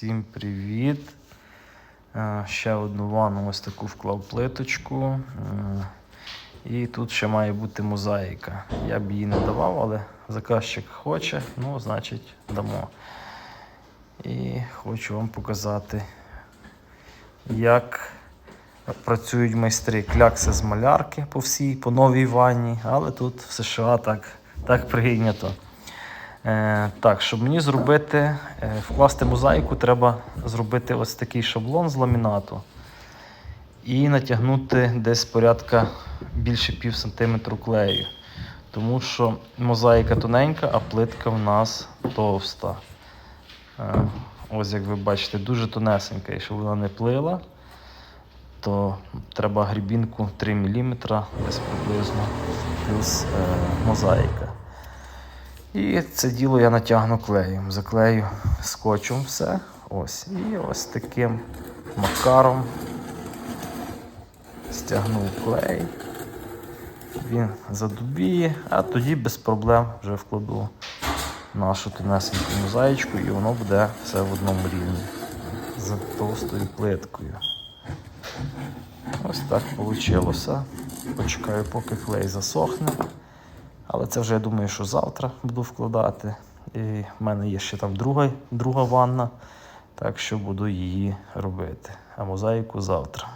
Всім привіт! Е, Ще одну ванну ось таку вклав плиточку. Е, І тут ще має бути мозаїка. Я б її не давав, але заказчик хоче, ну, значить, дамо. І хочу вам показати, як працюють майстри клякси з малярки по всій, по новій ванні, але тут в США так, так прийнято. Е, так, щоб мені зробити, е, вкласти мозаїку, треба зробити ось такий шаблон з ламінату і натягнути десь порядка більше пів сантиметру клею. Тому що мозаїка тоненька, а плитка в нас товста. Е, ось як ви бачите, дуже тонесенька. І щоб вона не плила, то треба грібінку 3 мм десь приблизно, плюс е, мозаїка. І це діло я натягну клеєм. Заклею скотчем все. Ось. І ось таким макаром стягнув клей. Він задубіє, а тоді без проблем вже вкладу нашу тонесеньку мозаїчку і воно буде все в одному рівні з товстою плиткою. Ось так вийшло. Почекаю, поки клей засохне. Це вже я думаю, що завтра буду вкладати. І в мене є ще там друга, друга ванна, так що буду її робити. А мозаїку завтра.